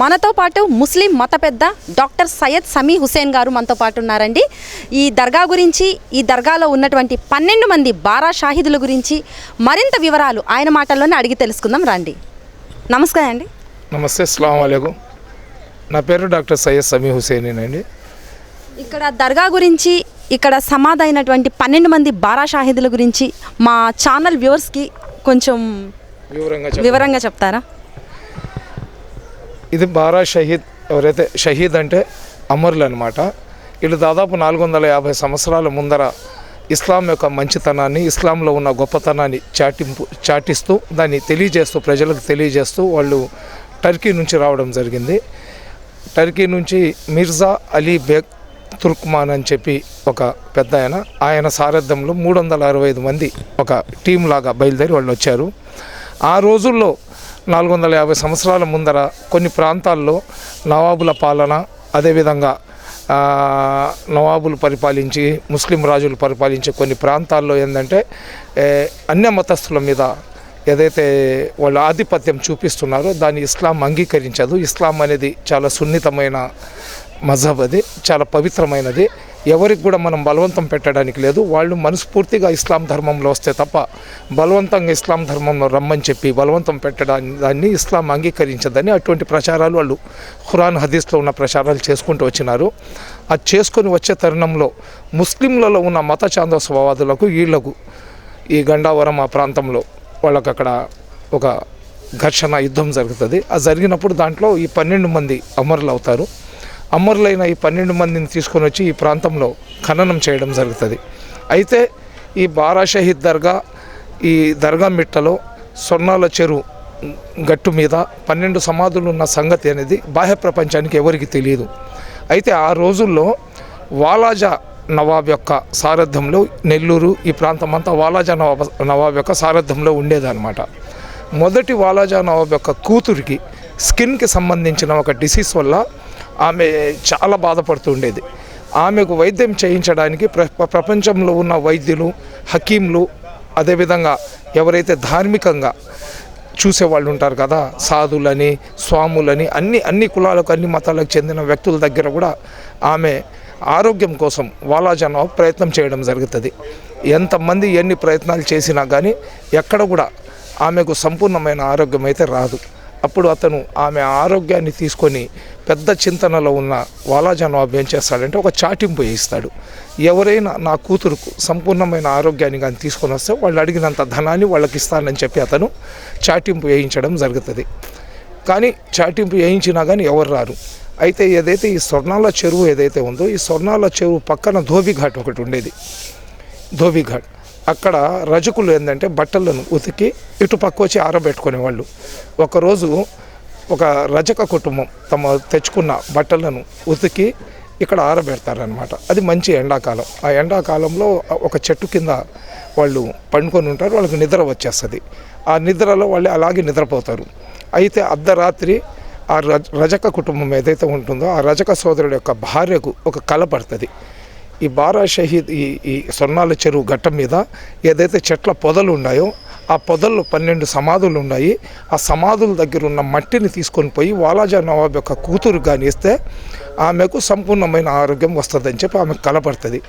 మనతో పాటు ముస్లిం మత పెద్ద డాక్టర్ సయ్యద్ సమీ హుసేన్ గారు మనతో పాటు ఉన్నారండి. ఈ దర్గా గురించి ఈ దర్గాలో ఉన్నటువంటి పన్నెండు మంది బారా షాహిదుల గురించి మరింత వివరాలు ఆయన మాటల్లోనే అడిగి తెలుసుకుందాం. రండి. నమస్కారం అండి. నమస్తే అస్సలం నా పేరు డాక్టర్ సయ్యద్ సమీ హుసేనేనండి. ఇక్కడ దర్గా గురించి ఇక్కడ సమాధి అయినటువంటి పన్నెండు మంది బారా షాహిదుల గురించి మా ఛానల్ వ్యూవర్స్కి కొంచెం వివరంగా చెప్తారా? ఇది బారా షహీద్ ఎవరైతే షహీద్ అంటే అమరులు అనమాట వీళ్ళు దాదాపు నాలుగు వందల యాభై సంవత్సరాల ముందర ఇస్లాం యొక్క మంచితనాన్ని ఇస్లాంలో ఉన్న గొప్పతనాన్ని చాటింపు చాటిస్తూ దాన్ని తెలియజేస్తూ ప్రజలకు తెలియజేస్తూ వాళ్ళు టర్కీ నుంచి రావడం జరిగింది. టర్కీ నుంచి మిర్జా అలీ బేగ్ తుర్క్మాన్ అని చెప్పి ఒక పెద్ద ఆయన ఆయన సారథ్యంలో మూడు వందల అరవై ఐదు మంది ఒక టీం లాగా బయలుదేరి వాళ్ళు వచ్చారు. ఆ రోజుల్లో నాలుగు వందల యాభై సంవత్సరాల ముందర కొన్ని ప్రాంతాల్లో నవాబుల పాలన అదేవిధంగా నవాబులు పరిపాలించి ముస్లిం రాజులు పరిపాలించే కొన్ని ప్రాంతాల్లో ఏంటంటే అన్య మతస్థుల మీద ఏదైతే వాళ్ళు ఆధిపత్యం చూపిస్తున్నారో దాన్ని ఇస్లాం అంగీకరించదు. ఇస్లాం అనేది చాలా సున్నితమైన మజహబ్ అది చాలా పవిత్రమైనది. ఎవరికి కూడా మనం బలవంతం పెట్టడానికి లేదు. వాళ్ళు మనస్ఫూర్తిగా ఇస్లాం ధర్మంలో వస్తే తప్ప బలవంతంగా ఇస్లాం ధర్మంలో రమ్మని చెప్పి బలవంతం పెట్టడాన్ని దాన్ని ఇస్లాం అంగీకరించదని అటువంటి ప్రచారాలు వాళ్ళు ఖురాన్ హదీస్లో ఉన్న ప్రచారాలు చేసుకుంటూ వచ్చినారు. అది చేసుకొని వచ్చే తరుణంలో ముస్లింలలో ఉన్న మత చాందోస్వాదులకు వీళ్ళకు ఈ గండావరం ఆ ప్రాంతంలో వాళ్ళకు అక్కడ ఒక ఘర్షణ యుద్ధం జరుగుతుంది. అది జరిగినప్పుడు దాంట్లో ఈ పన్నెండు మంది అమరులు అవుతారు అమరులైన ఈ పన్నెండు మందిని తీసుకొని వచ్చి ఈ ప్రాంతంలో ఖననం చేయడం జరుగుతుంది. అయితే ఈ బారా షహీద్ దర్గా ఈ దర్గా మిట్టలో స్వర్ణాల చెరువు గట్టు మీద పన్నెండు సమాధులు ఉన్న సంగతి అనేది బాహ్య ప్రపంచానికి ఎవరికి తెలియదు. అయితే ఆ రోజుల్లో వాలాజా నవాబ్ యొక్క సారథ్యంలో నెల్లూరు ఈ ప్రాంతం అంతా వాలాజా నవాబ్ నవాబ్ యొక్క సారథ్యంలో ఉండేదన్నమాట. మొదటి వాలాజా నవాబ్ యొక్క కూతురికి స్కిన్కి సంబంధించిన ఒక డిసీజ్ వల్ల ఆమె చాలా బాధపడుతూ ఉండేది. ఆమెకు వైద్యం చేయించడానికి ప్ర ప్రపంచంలో ఉన్న వైద్యులు హకీంలు అదేవిధంగా ఎవరైతే ధార్మికంగా చూసేవాళ్ళు ఉంటారు కదా సాధులని స్వాములని అన్ని అన్ని కులాలకు అన్ని మతాలకు చెందిన వ్యక్తుల దగ్గర కూడా ఆమె ఆరోగ్యం కోసం వాలాజన ప్రయత్నం చేయడం జరుగుతుంది. ఎంతమంది ఎన్ని ప్రయత్నాలు చేసినా కానీ ఎక్కడ కూడా ఆమెకు సంపూర్ణమైన ఆరోగ్యం అయితే రాదు. అప్పుడు అతను ఆమె ఆరోగ్యాన్ని తీసుకొని పెద్ద చింతనలో ఉన్న వాలాజనవాబు ఏం చేస్తాడంటే ఒక చాటింపు వేయిస్తాడు ఎవరైనా నా కూతురుకు సంపూర్ణమైన ఆరోగ్యాన్ని కానీ తీసుకొని వస్తే వాళ్ళు అడిగినంత ధనాన్ని వాళ్ళకి ఇస్తానని చెప్పి అతను చాటింపు వేయించడం జరుగుతుంది. కానీ చాటింపు వేయించినా కానీ ఎవరు రారు. అయితే ఏదైతే ఈ స్వర్ణాల చెరువు ఏదైతే ఉందో ఈ స్వర్ణాల చెరువు పక్కన ధోబిఘాట్ ఒకటి ఉండేది. ధోబిఘాట్. అక్కడ రజకులు ఏంటంటే బట్టలను ఉతికి ఇటు పక్క వచ్చి ఆరబెట్టుకునేవాళ్ళు. ఒకరోజు ఒక రజక కుటుంబం తమ తెచ్చుకున్న బట్టలను ఉతికి ఇక్కడ ఆరబెడతారనమాట అది మంచి ఎండాకాలం. ఆ ఎండాకాలంలో ఒక చెట్టు కింద వాళ్ళు పండుకొని ఉంటారు వాళ్ళకి నిద్ర వచ్చేస్తుంది. ఆ నిద్రలో వాళ్ళు అలాగే నిద్రపోతారు. అయితే అర్ధరాత్రి ఆ రజ రజక కుటుంబం ఏదైతే ఉంటుందో ఆ రజక సోదరుడు యొక్క భార్యకు ఒక కల పడుతుంది. ఈ బారా షహీద్ ఈ ఈ సొన్నాల చెరువు ఘట్టం మీద ఏదైతే చెట్ల పొదలు ఉన్నాయో ఆ పొదల్లో పన్నెండు సమాధులు ఉన్నాయి. ఆ సమాధుల దగ్గర ఉన్న మట్టిని తీసుకొని పోయి వాలాజా నవాబ్ యొక్క కూతురు కానిస్తే ఇస్తే ఆమెకు సంపూర్ణమైన ఆరోగ్యం వస్తుందని చెప్పి ఆమె కలపడుతుంది.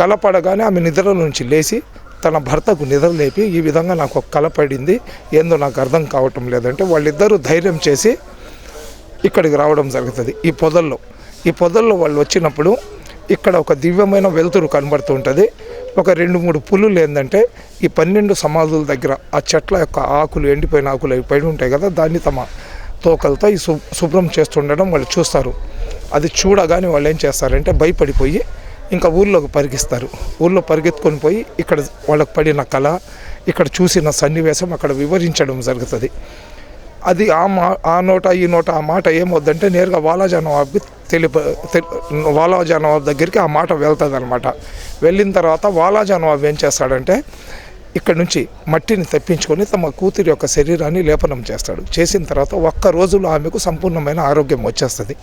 కలపడగానే ఆమె నిద్ర నుంచి లేచి తన భర్తకు నిద్ర లేపి ఈ విధంగా నాకు ఒక కలపడింది ఏందో నాకు అర్థం కావటం లేదంటే వాళ్ళిద్దరూ ధైర్యం చేసి ఇక్కడికి రావడం జరుగుతుంది ఈ పొదల్లో. ఈ పొదల్లో వాళ్ళు వచ్చినప్పుడు ఇక్కడ ఒక దివ్యమైన వెలుతురు కనబడుతూ ఉంటుంది. ఒక రెండు మూడు పులులు ఏంటంటే ఈ పన్నెండు సమాధుల దగ్గర ఆ చెట్ల యొక్క ఆకులు ఎండిపోయిన ఆకులు అవి పడి ఉంటాయి కదా దాన్ని తమ తోకలతో ఈ శుభ్రం చేస్తుండడం వాళ్ళు చూస్తారు. అది చూడగానే వాళ్ళు ఏం చేస్తారంటే భయపడిపోయి ఇంకా ఊళ్ళోకి పరిగిస్తారు. ఊళ్ళో పరిగెత్తుకొని పోయి ఇక్కడ వాళ్ళకి పడిన కళ ఇక్కడ చూసిన సన్నివేశం అక్కడ వివరించడం జరుగుతుంది. అది ఆ మా ఆ నోట ఈ నోట ఆ మాట ఏమొద్దంటే నేరుగా వాలాజా నవాబ్కి తెలిప తె- వాలాజా నవాబ్ దగ్గరికి ఆ మాట వెళ్తుంది అనమాట వెళ్ళిన తర్వాత వాలాజా నవాబ్ ఏం చేస్తాడంటే ఇక్కడ నుంచి మట్టిని తెప్పించుకొని తమ కూతురి యొక్క శరీరాన్ని లేపనం చేస్తాడు. చేసిన తర్వాత ఒక్క రోజులో ఆమెకు సంపూర్ణమైన ఆరోగ్యం వచ్చేస్తుంది.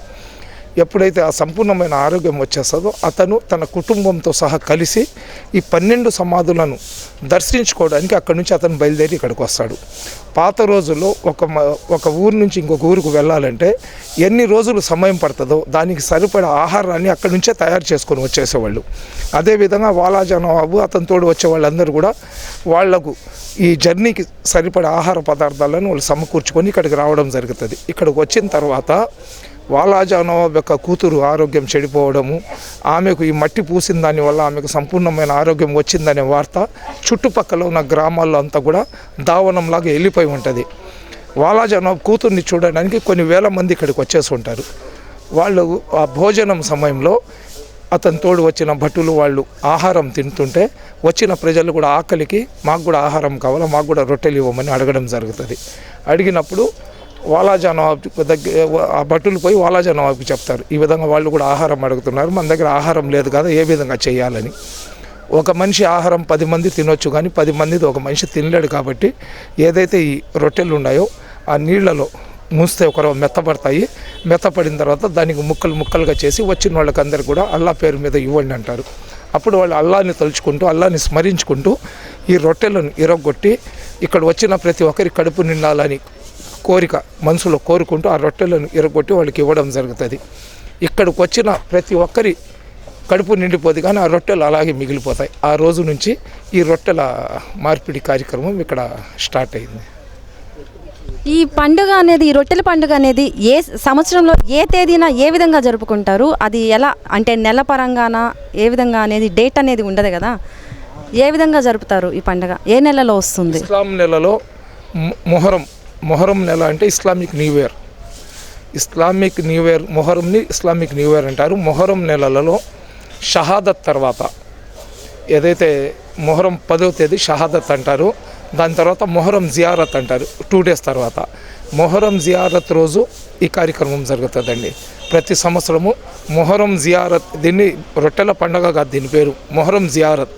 ఎప్పుడైతే ఆ సంపూర్ణమైన ఆరోగ్యం వచ్చేస్తుందో అతను తన కుటుంబంతో సహా కలిసి ఈ పన్నెండు సమాధులను దర్శించుకోవడానికి అక్కడి నుంచి అతను బయలుదేరి ఇక్కడికి వస్తాడు. పాత రోజుల్లో ఒక ఒక ఊరు నుంచి ఇంకొక ఊరికి వెళ్ళాలంటే ఎన్ని రోజులు సమయం పడుతుందో దానికి సరిపడే ఆహారాన్ని అక్కడి నుంచే తయారు చేసుకొని వచ్చేసేవాళ్ళు. అదేవిధంగా వాలాజా అతని తోడు వచ్చే వాళ్ళందరూ కూడా వాళ్ళకు ఈ జర్నీకి సరిపడే ఆహార పదార్థాలను వాళ్ళు సమకూర్చుకొని ఇక్కడికి రావడం జరుగుతుంది. ఇక్కడికి వచ్చిన తర్వాత వాలాజానవాబ్ యొక్క కూతురు ఆరోగ్యం చెడిపోవడము ఆమెకు ఈ మట్టి పూసిన దానివల్ల ఆమెకు సంపూర్ణమైన ఆరోగ్యం వచ్చిందనే వార్త చుట్టుపక్కల ఉన్న గ్రామాల్లో అంతా కూడా దావనంలాగా వెళ్ళిపోయి ఉంటుంది. వాలాజా కూతుర్ని చూడడానికి కొన్ని వేల మంది ఇక్కడికి వచ్చేసి ఉంటారు. వాళ్ళు ఆ భోజనం సమయంలో అతని తోడు వచ్చిన భటులు వాళ్ళు ఆహారం తింటుంటే వచ్చిన ప్రజలు కూడా ఆకలికి మాకు కూడా ఆహారం కావాలి మాకు కూడా రొట్టెలు ఇవ్వమని అడగడం జరుగుతుంది. అడిగినప్పుడు వాలాజా నవాబ్కి దగ్గర ఆ భటులు పోయి వాలాజా నవాబ్కి చెప్తారు. ఈ విధంగా వాళ్ళు కూడా ఆహారం అడుగుతున్నారు. మన దగ్గర ఆహారం లేదు కదా ఏ విధంగా చేయాలని. ఒక మనిషి ఆహారం పది మంది తినొచ్చు కానీ పది మందిది ఒక మనిషి తినలేడు కాబట్టి ఏదైతే ఈ రొట్టెలు ఉన్నాయో ఆ నీళ్ళలో మూస్తే ఒకరు మెత్తపడతాయి మెత్తపడిన తర్వాత దానికి ముక్కలు ముక్కలుగా చేసి వచ్చిన వాళ్ళకందరికీ కూడా అల్లా పేరు మీద ఇవ్వండి అంటారు. అప్పుడు వాళ్ళు అల్లాని తలుచుకుంటూ అల్లాని స్మరించుకుంటూ ఈ రొట్టెలను ఇరగొట్టి ఇక్కడ వచ్చిన ప్రతి ఒక్కరి కడుపు నిండాలని కోరిక మనసులో కోరుకుంటూ ఆ రొట్టెలను ఇరగొట్టి వాళ్ళకి ఇవ్వడం జరుగుతుంది. ఇక్కడికి వచ్చిన ప్రతి ఒక్కరి కడుపు నిండిపోదు కానీ ఆ రొట్టెలు అలాగే మిగిలిపోతాయి. ఆ రోజు నుంచి ఈ రొట్టెల మార్పిడి కార్యక్రమం ఇక్కడ స్టార్ట్ అయింది. ఈ పండుగ అనేది ఈ రొట్టెల పండుగ అనేది ఏ సంవత్సరంలో ఏ తేదీన ఏ విధంగా జరుపుకుంటారు? అది ఎలా అంటే నెల పరంగాన ఏ విధంగా అనేది డేట్ అనేది ఉండదు కదా? ఏ విధంగా జరుపుతారు ఈ పండుగ? ఏ నెలలో వస్తుంది? ఇస్లాం నెలలో మొహరం మొహరం నెల అంటే Islamic new year. Islamic new year మొహరంని Islamic new year అంటారు. మొహరం నెలలలో షహాదత్ తర్వాత ఏదైతే మొహరం పదో తేదీ షహాదత్ అంటారు దాని తర్వాత మొహరం జియారత్ అంటారు టూ డేస్ తర్వాత. మొహరం జియారత్ రోజు ఈ కార్యక్రమం జరుగుతుందండి. ప్రతి సంవత్సరము మొహరం జియారత్ దీన్ని రొట్టెల పండగగా దీని పేరు మొహరం జియారత్.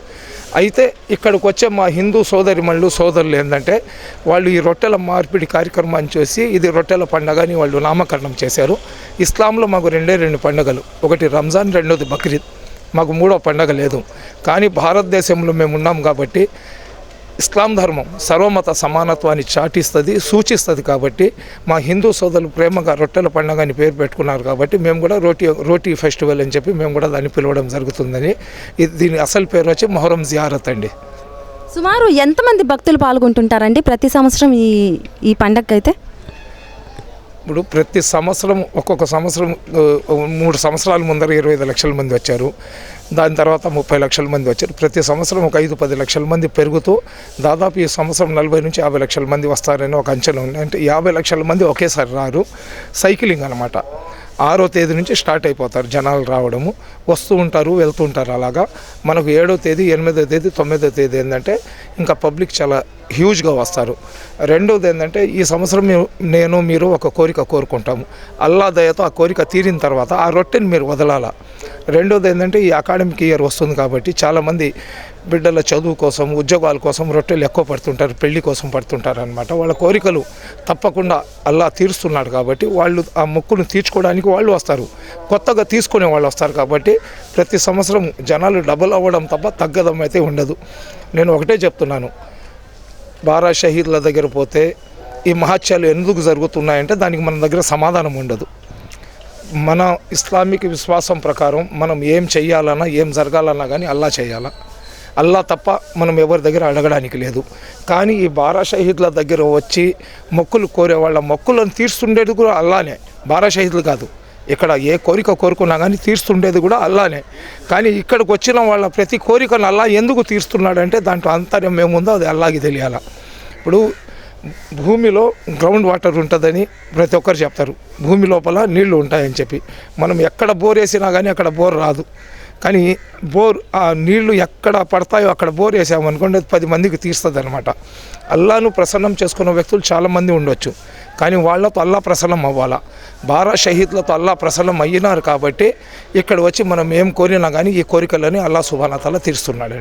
అయితే ఇక్కడికి వచ్చే మా హిందూ సోదరిమణులు సోదరులు ఏంటంటే వాళ్ళు ఈ రొట్టెల మార్పిడి కార్యక్రమాన్ని చూసి ఇది రొట్టెల పండగ అని వాళ్ళు నామకరణం చేశారు. ఇస్లాంలో మాకు రెండే రెండు పండుగలు. ఒకటి రంజాన్ రెండోది బక్రీద్. మాకు మూడో పండగ లేదు. కానీ భారతదేశంలో మేము ఉన్నాం కాబట్టి ఇస్లాం ధర్మం సర్వమత సమానత్వాన్ని చాటిస్తుంది సూచిస్తుంది కాబట్టి మా హిందూ సోదరులు ప్రేమగా రొట్టెల పండుగ అని పేరు పెట్టుకున్నారు కాబట్టి మేము కూడా రోటీ రోటీ ఫెస్టివల్ అని చెప్పి మేము కూడా దాన్ని పిలవడం జరుగుతుందని. దీని అసలు పేరు వచ్చి మొహరం జియారత్ అండి. సుమారు ఎంతమంది భక్తులు పాల్గొంటుంటారండి ప్రతి సంవత్సరం ఈ ఈ పండగకి అయితే ఇప్పుడు ప్రతి సంవత్సరం ఒక్కొక్క సంవత్సరం మూడు సంవత్సరాల ముందర ఇరవై ఐదు లక్షల మంది వచ్చారు. దాని తర్వాత ముప్పై లక్షల మంది వచ్చారు. ప్రతి సంవత్సరం ఒక ఐదు పది లక్షల మంది పెరుగుతూ దాదాపు ఈ సంవత్సరం నలభై నుంచి యాభై లక్షల మంది వస్తారని ఒక అంచనా ఉంది. అంటే యాభై లక్షల మంది ఒకేసారి రారు. సైకిలింగ్ అనమాట ఆరో తేదీ నుంచి స్టార్ట్ అయిపోతారు జనాలు రావడము. వస్తూ ఉంటారు వెళ్తూ ఉంటారు అలాగా. మనకు ఏడో తేదీ ఎనిమిదో తేదీ తొమ్మిదో తేదీ ఏంటంటే ఇంకా పబ్లిక్ చాలా హ్యూజ్గా వస్తారు. రెండోది ఏంటంటే ఈ సంవత్సరం నేను మీరు ఒక కోరిక కోరుకుంటాము. అల్లా దయతో ఆ కోరిక తీరిన తర్వాత ఆ రొట్టెని మీరు వదలాల. రెండోది ఏంటంటే ఈ అకాడమిక్ ఇయర్ వస్తుంది కాబట్టి చాలామంది బిడ్డల చదువు కోసం ఉద్యోగాల కోసం రొట్టెలు ఎక్కువ పడుతుంటారు పెళ్ళి కోసం పడుతుంటారు అనమాట వాళ్ళ కోరికలు తప్పకుండా అల్లా తీరుస్తున్నాడు కాబట్టి వాళ్ళు ఆ మొక్కును తీర్చుకోవడానికి వాళ్ళు వస్తారు. కొత్తగా తీసుకునే వాళ్ళు వస్తారు కాబట్టి ప్రతి సంవత్సరం జనాలు డబుల్ అవ్వడం తప్ప తగ్గదం అయితే ఉండదు. నేను ఒకటే చెప్తున్నాను. బారా షహీద్ల దగ్గర పోతే ఈ మహత్యాలు ఎందుకు జరుగుతున్నాయంటే దానికి మన దగ్గర సమాధానం ఉండదు. మన ఇస్లామిక్ విశ్వాసం ప్రకారం మనం ఏం చెయ్యాలన్నా ఏం జరగాలన్నా కానీ అల్లా చేయాలా? అల్లా తప్ప మనం ఎవరి దగ్గర అడగడానికి లేదు. కానీ ఈ బారా షహీద్ల దగ్గర వచ్చి మొక్కులు కోరే వాళ్ళ మొక్కులను తీర్చుండేది కూడా అల్లానే. బారా షహీద్లు కాదు. ఇక్కడ ఏ కోరిక కోరుకున్నా కానీ తీర్చుండేది కూడా అల్లానే. కానీ ఇక్కడికి వచ్చిన వాళ్ళ ప్రతి కోరికను అల్లా ఎందుకు తీరుస్తున్నాడంటే దాంట్లో అంతర్యం ఏముందో అది అల్లాకి తెలియాల. ఇప్పుడు భూమిలో గ్రౌండ్ వాటర్ ఉంటుందని ప్రతి ఒక్కరు చెప్తారు. భూమి లోపల నీళ్ళు ఉంటాయని చెప్పి. మనం ఎక్కడ బోర్ వేసినా కానీ అక్కడ బోర్ రాదు. కానీ బోర్ ఆ నీళ్ళు ఎక్కడ పడతాయో అక్కడ బోర్ వేసామనుకోండి అది పది మందికి తీస్తుంది అనమాట అల్లాను ప్రసన్నం చేసుకున్న వ్యక్తులు చాలామంది ఉండొచ్చు. కానీ వాళ్ళతో అల్లా ప్రసన్నం అవ్వాలా? బారా షహీద్లతో అల్లా ప్రసన్నం అయ్యినారు కాబట్టి ఇక్కడ వచ్చి మనం ఏం కోరినా కానీ ఈ కోరికలని అల్లా సుభానతల్లా తీరుస్తున్నాడు